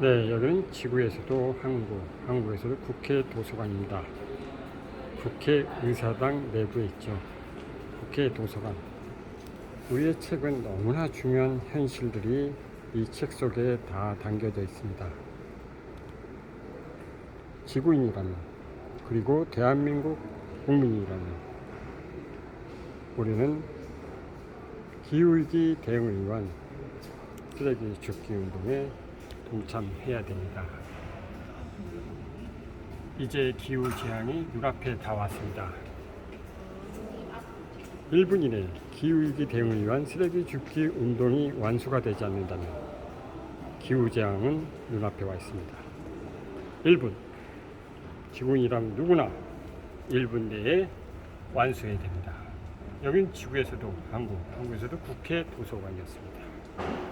네, 여기는 지구에서도 한국, 한국에서도 국회 도서관입니다. 국회 의사당 내부에 있죠. 국회 도서관. 우리의 책은 너무나 중요한 현실들이 이 책 속에 다 담겨져 있습니다. 지구인이라면, 그리고 대한민국 국민이라면, 우리는 기후위기 대응을 위한 쓰레기 줍기 운동에 동참해야 됩니다. 이제 기후 재앙이 눈앞에 다 왔습니다. 1분 이내 기후위기 대응을 위한 쓰레기 줍기 운동이 완수가 되지 않는다면 기후 재앙은 눈앞에 와 있습니다. 1분 지구인이라면 누구나 1분 내에 완수해야 됩니다. 여긴 지구에서도 한국, 한국에서도 국회 도서관이었습니다.